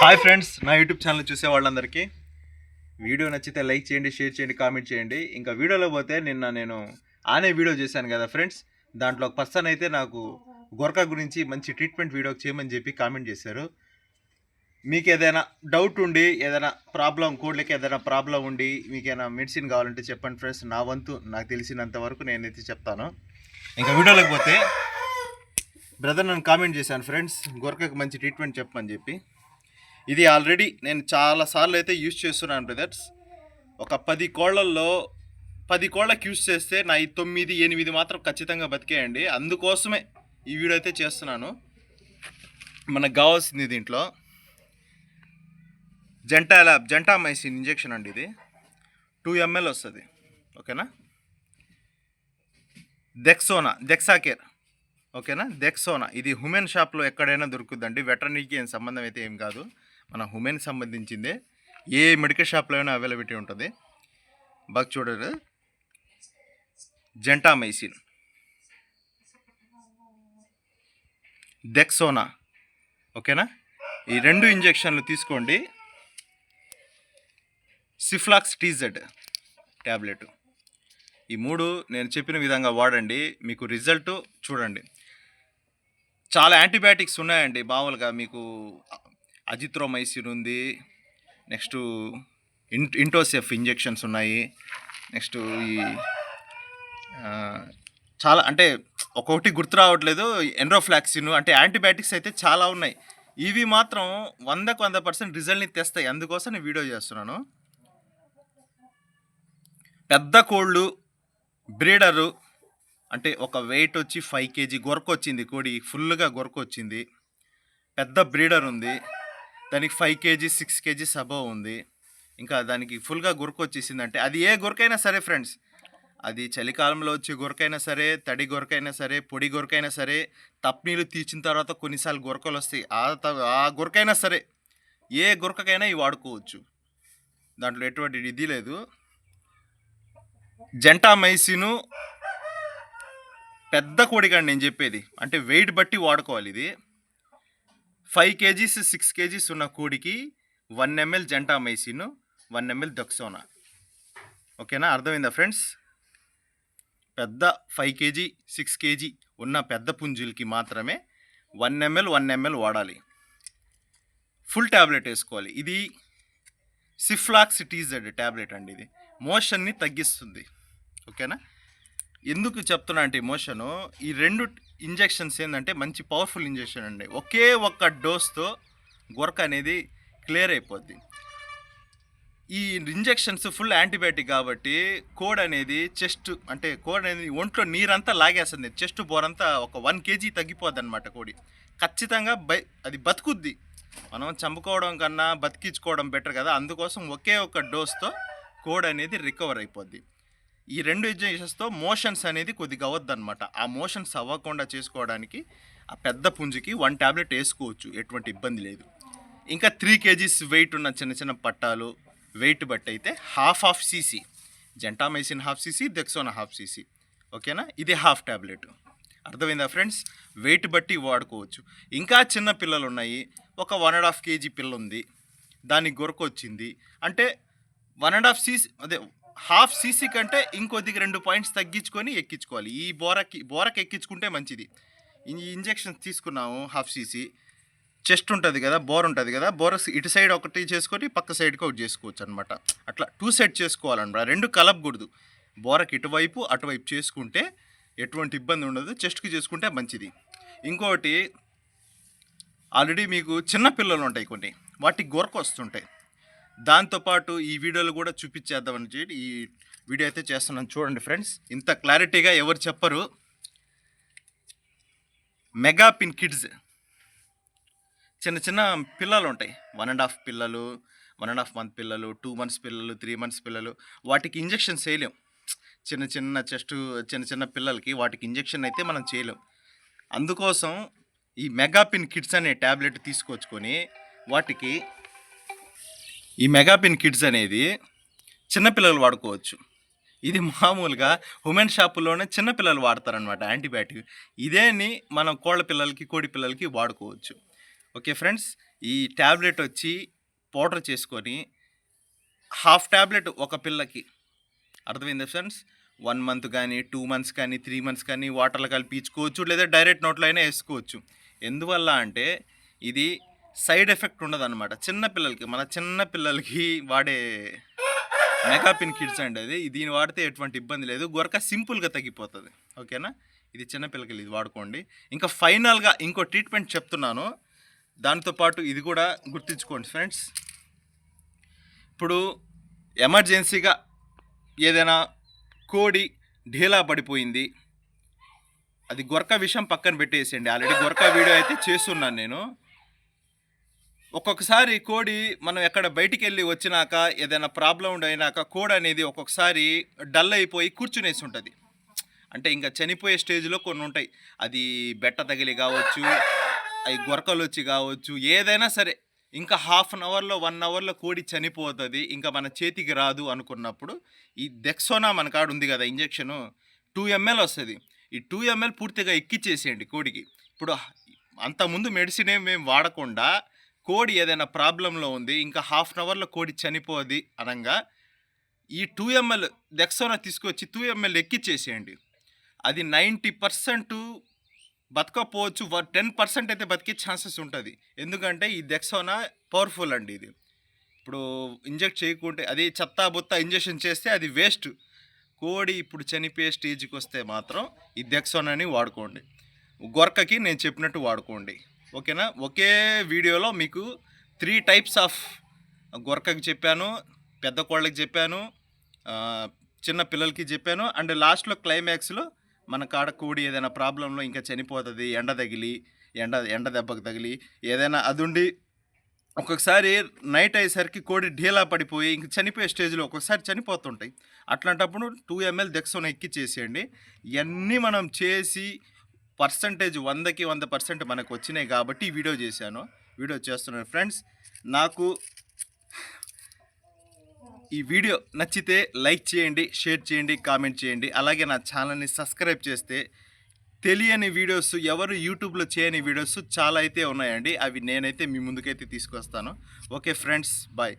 Hi friends నా YouTube channel చూసే వాళ్ళందరికీ వీడియో నచ్చితే లైక్ చేయండి షేర్ చేయండి కామెంట్ చేయండి. ఇంకా వీడియోలో పోతే నిన్న నేను ఆనే వీడియో చేశాను కదా ఫ్రెండ్స్ దాంట్లో ఒక పర్సన్ అయితే నాకు గొరక గురించి మంచి ట్రీట్మెంట్ వీడియో చేయమని చెప్పి కామెంట్ చేశారు. మీకు ఏదైనా డౌట్ ఉండి ఏదైనా ప్రాబ్లం కోడ్లకి ఏదైనా ప్రాబ్లం ఉండి మీకు ఏమైనా మెడిసిన్ కావాలంటే చెప్పండి ఫ్రెండ్స్ నా వంతు నాకు తెలిసినంత వరకు నేనైతే చెప్తాను. ఇంకా వీడియోలోకి పోతే బ్రదర్ నన్ను కామెంట్ చేశాను ఫ్రెండ్స్ గొరకకు మంచి ట్రీట్మెంట్ చెప్పమని చెప్పి. ఇది ఆల్రెడీ నేను చాలా సార్లు అయితే యూజ్ చేస్తున్నాను బ్రదర్స్. ఒక పది కోళ్ళల్లో పది కోళ్ళకి యూజ్ చేస్తే నా ఈ తొమ్మిది ఎనిమిది మాత్రం ఖచ్చితంగా బతికేయండి. అందుకోసమే ఈ వీడియో అయితే చేస్తున్నాను. మనకు కావాల్సింది దీంట్లో జంటా జంటామైసిన్ ఇంజెక్షన్ అండి ఇది. టూ ఎంఎల్ వస్తుంది. ఓకేనా? దెక్సోనా దెక్సాకేర్. ఓకేనా? దెక్సోనా. ఇది హుమెన్ షాప్లో ఎక్కడైనా దొరుకుతుందండి. వెటర్నరీకి ఏం సంబంధం అయితే ఏం కాదు. మన హుమెన్ సంబంధించిందే ఏ మెడికల్ షాప్లో అయినా అవైలబిలిటీ ఉంటుంది. బాగా చూడరు. జెంటామైసిన్. డెక్సోనా ఓకేనా? ఈ రెండు ఇంజెక్షన్లు తీసుకోండి. సిఫ్లాక్స్ టీజెడ్ ట్యాబ్లెట్ ఈ మూడు నేను చెప్పిన విధంగా వాడండి. మీకు రిజల్ట్ చూడండి. చాలా యాంటీబయాటిక్స్ ఉన్నాయండి. మామూలుగా మీకు అజిత్రోమైసిన్ ఉంది నెక్స్ట్ ఇన్ ఇంటోసెఫ్ ఇంజెక్షన్స్ ఉన్నాయి. నెక్స్ట్ ఈ చాలా అంటే ఒక్కొక్కటి గుర్తు రావట్లేదు. ఎన్రోఫ్లాక్సిన్ అంటే యాంటీబయాటిక్స్ అయితే చాలా ఉన్నాయి. ఇవి మాత్రం వందకు వంద పర్సెంట్ రిజల్ట్ని తెస్తాయి. అందుకోసం నేను వీడియో చేస్తున్నాను. పెద్ద కోళ్ళు బ్రీడరు అంటే ఒక వెయిట్ వచ్చి ఫైవ్ కేజీ గొరకొచ్చింది కోడి. ఫుల్గా గొరకొచ్చింది. పెద్ద బ్రీడర్ ఉంది దానికి five KG six KGs above ఉంది. ఇంకా దానికి ఫుల్గా గురక వచ్చేసిందంటే అది ఏ గురకైనా సరే ఫ్రెండ్స్ అది చలికాలంలో వచ్చే గురకైనా సరే తడి గురకైనా సరే పొడి గురకైనా సరే తప్పనీళ్ళు తీర్చిన తర్వాత కొన్నిసార్లు గురకలు వస్తాయి. ఆ ఆ గురకైనా సరే ఏ గొరకకైనా ఇవి వాడుకోవచ్చు. దాంట్లో ఎటువంటి ఇది లేదు. జంటామైసిను పెద్ద కోడిగా నేను చెప్పేది. అంటే వెయిట్ బట్టి వాడుకోవాలి ఇది. ఫైవ్ కేజీస్ సిక్స్ కేజీస్ ఉన్న కోడికి one ML gentamicin one ML Dexona ఓకేనా? అర్థమైందా ఫ్రెండ్స్? పెద్ద ఫైవ్ కేజీ సిక్స్ కేజీ ఉన్న పెద్ద పుంజులకి మాత్రమే వన్ ఎంఎల్ వన్ ఎంఎల్ వాడాలి. ఫుల్ ట్యాబ్లెట్ వేసుకోవాలి. ఇది సిఫ్లాక్స్ టీజెడ్ ట్యాబ్లెట్ అండి ఇది. మోషన్ని తగ్గిస్తుంది. ఓకేనా? ఎందుకు చెప్తున్నా అంటే ఇమోషను ఈ రెండు ఇంజెక్షన్స్ ఏంటంటే మంచి పవర్ఫుల్ ఇంజెక్షన్ అండి. ఒకే ఒక్క డోస్తో గొరక అనేది క్లియర్ అయిపోద్ది. ఈ ఇంజెక్షన్స్ ఫుల్ యాంటీబయాటిక్ కాబట్టి కోడ్ అనేది చెస్ట్ అంటే కోడ్ అనేది ఒంట్లో నీరంతా లాగేస్తుంది. చెస్ట్ బోరంతా ఒక వన్ కేజీ తగ్గిపోద్ది అనమాట కోడి. ఖచ్చితంగా బై అది బతుకుద్ది. మనం చంపుకోవడం కన్నా బతికించుకోవడం బెటర్ కదా. అందుకోసం ఒకే ఒక డోస్తో కోడ్ అనేది రికవర్ అయిపోద్ది. ఈ రెండు ఇంజెక్షన్స్తో మోషన్స్ అనేది కొద్దిగా అవ్వద్దన్నమాట. ఆ మోషన్స్ అవ్వకుండా చేసుకోవడానికి ఆ పెద్ద పుంజుకి వన్ ట్యాబ్లెట్ వేసుకోవచ్చు. ఎటువంటి ఇబ్బంది లేదు. ఇంకా త్రీ కేజీస్ వెయిట్ ఉన్న చిన్న చిన్న పట్టాలు వెయిట్ బట్టి అయితే half half CC. Gentamicin half CC Dexona half CC. ఓకేనా? ఇది హాఫ్ ట్యాబ్లెట్ అర్థమైందా ఫ్రెండ్స్? వెయిట్ బట్టి వాడుకోవచ్చు. ఇంకా చిన్న పిల్లలు ఉన్నాయి ఒక వన్ అండ్ హాఫ్ కేజీ పిల్ల ఉంది. దానికి గొరకొచ్చింది. అంటే వన్ అండ్ హాఫ్ సీసీ అదే హాఫ్ సీసీ కంటే ఇంకొద్దిగా రెండు పాయింట్స్ తగ్గించుకొని ఎక్కించుకోవాలి. ఈ బోరకి బోరకి ఎక్కించుకుంటే మంచిది. ఈ ఇంజెక్షన్స్ తీసుకున్నాము హాఫ్ సీసీ. చెస్ట్ ఉంటుంది కదా బోర్ ఉంటుంది కదా బోర్ ఇటు సైడ్ ఒకటి చేసుకొని పక్క సైడ్కి ఒకటి చేసుకోవచ్చు అనమాట అట్లా టూ సెట్ చేసుకోవాలన్నమాట. రెండు కలపకూడదు. బోరకి ఇటువైపు అటువైపు చేసుకుంటే ఎటువంటి ఇబ్బంది ఉండదు. చెస్ట్కి చేసుకుంటే మంచిది. ఇంకోటి ఆల్రెడీ మీకు చిన్న పిల్లలు ఉంటాయి కొన్ని. వాటికి గొరక వస్తుంటాయి దాంతోపాటు ఈ వీడియోలు కూడా చూపించేద్దామని చెప్పి ఈ వీడియో అయితే చేస్తున్నాను. చూడండి ఫ్రెండ్స్ ఇంత క్లారిటీగా ఎవరు చెప్పరు. Mega pin kids. చిన్న చిన్న పిల్లలు ఉంటాయి. వన్ అండ్ హాఫ్ పిల్లలు వన్ అండ్ హాఫ్ మంత్ పిల్లలు టూ మంత్స్ పిల్లలు త్రీ మంత్స్ పిల్లలు వాటికి ఇంజెక్షన్ చేయలేం. చిన్న చిన్న చెస్ట్ చిన్న చిన్న పిల్లలకి వాటికి ఇంజెక్షన్ అయితే మనం చేయలేం. అందుకోసం ఈ మెగాపిన్ కిడ్స్ అనే ట్యాబ్లెట్ తీసుకొచ్చుకొని వాటికి ఈ మెగాపిన్ కిడ్స్ అనేది చిన్నపిల్లలు వాడుకోవచ్చు. ఇది మామూలుగా ఉమెన్ షాపుల్లోనే చిన్నపిల్లలు వాడతారనమాట యాంటీబయాటిక్. ఇదేని మనం కోళ్ళ పిల్లలకి కోడి పిల్లలకి వాడుకోవచ్చు. ఓకే ఫ్రెండ్స్ ఈ ట్యాబ్లెట్ వచ్చి పౌడర్ చేసుకొని హాఫ్ ట్యాబ్లెట్ ఒక పిల్లకి. అర్థమైంది ఫ్రెండ్స్? వన్ మంత్ కానీ టూ మంత్స్ కానీ త్రీ మంత్స్ కానీ వాటర్లో కలిపి ఇచ్చుకోవచ్చు లేదా డైరెక్ట్ నోట్లో అయినా వేసుకోవచ్చు. ఎందువల్ల అంటే ఇది సైడ్ ఎఫెక్ట్ ఉండదు అనమాట చిన్న పిల్లలకి మన చిన్న పిల్లలకి వాడే మెగాపిన్ కిడ్స్ అండి అది. దీన్ని వాడితే ఎటువంటి ఇబ్బంది లేదు. గొరక సింపుల్గా తగ్గిపోతుంది. ఓకేనా? ఇది చిన్నపిల్లకి ఇది వాడుకోండి. ఇంకా ఫైనల్గా ఇంకో ట్రీట్మెంట్ చెప్తున్నాను. దాంతోపాటు ఇది కూడా గుర్తించుకోండి ఫ్రెండ్స్. ఇప్పుడు ఎమర్జెన్సీగా ఏదైనా కోడి ఢీలా పడిపోయింది. అది గొరక విషయం పక్కన పెట్టేసేయండి. ఆల్రెడీ గొరక వీడియో అయితే చేస్తున్నాను నేను. ఒక్కొక్కసారి కోడి మనం ఎక్కడ బయటికి వెళ్ళి వచ్చినాక ఏదైనా ప్రాబ్లం అయినాక కోడి అనేది ఒక్కొక్కసారి డల్ అయిపోయి కూర్చునేసి ఉంటుంది. అంటే ఇంకా చనిపోయే స్టేజ్లో కొన్ని ఉంటాయి. అది బెట్ట తగిలి కావచ్చు అవి గొరకలు వచ్చి కావచ్చు ఏదైనా సరే. ఇంకా హాఫ్ అన్ అవర్లో వన్ అవర్లో కోడి చనిపోతుంది. ఇంకా మన చేతికి రాదు అనుకున్నప్పుడు ఈ దెక్సోనా మన కాడు ఉంది కదా ఇంజెక్షను టూ ఎంఎల్ వస్తుంది. ఈ టూ ఎంఎల్ పూర్తిగా ఎక్కిచ్చేసేయండి కోడికి. ఇప్పుడు అంతకుముందు మెడిసిన్ ఏం మేము వాడకుండా కోడి ఏదైనా ప్రాబ్లంలో ఉంది ఇంకా హాఫ్ అన్ అవర్లో కోడి చనిపోది అనగా ఈ టూ ఎంఎల్ దెక్సోనా తీసుకొచ్చి టూ ఎంఎల్ ఎక్కిచ్చేసేయండి. అది నైంటీ పర్సెంట్ బతకపోవచ్చు టెన్ పర్సెంట్ అయితే బతికే ఛాన్సెస్ ఉంటుంది. ఎందుకంటే ఈ దెక్సోనా పవర్ఫుల్ అండి ఇది. ఇప్పుడు ఇంజెక్ట్ చేయకుంటే అది చెత్తా బుత్త ఇంజెక్షన్ చేస్తే అది వేస్ట్. కోడి ఇప్పుడు చనిపోయే స్టేజ్కి వస్తే మాత్రం ఈ దెక్సోనాని వాడుకోండి. గొరకకి నేను చెప్పినట్టు వాడుకోండి. ఓకేనా? ఒకే వీడియోలో మీకు త్రీ టైప్స్ ఆఫ్ గొరకకి చెప్పాను పెద్ద కోళ్ళకి చెప్పాను చిన్న పిల్లలకి చెప్పాను అండ్ లాస్ట్లో క్లైమాక్స్లో మన కాడ కూడి ఏదైనా ప్రాబ్లంలో ఇంకా చనిపోతుంది ఎండ తగిలి ఎండ ఎండ దెబ్బకు తగిలి ఏదైనా అదుండి ఒక్కొక్కసారి నైట్ అయ్యేసరికి కోడి ఢీలా పడిపోయి ఇంక చనిపోయే స్టేజ్లో ఒక్కొక్కసారి చనిపోతుంటాయి. అట్లాంటప్పుడు టూ ఎంఎల్ దెక్సోన్ ఎక్కి చేసేయండి ఇవన్నీ మనం చేసి పర్సంటేజ్ వందకి వంద పర్సెంట్ మనకు వచ్చినాయి కాబట్టి ఈ వీడియో చేశాను. వీడియో చేస్తున్నాను. ఫ్రెండ్స్ నాకు ఈ వీడియో నచ్చితే లైక్ చేయండి షేర్ చేయండి కామెంట్ చేయండి. అలాగే నా ఛానల్ని సబ్స్క్రైబ్ చేస్తే తెలియని వీడియోస్ ఎవరు యూట్యూబ్లో చేయని వీడియోస్ చాలా అయితే ఉన్నాయండి. అవి నేనైతే మీ ముందుకైతే తీసుకొస్తాను. Okay friends bye.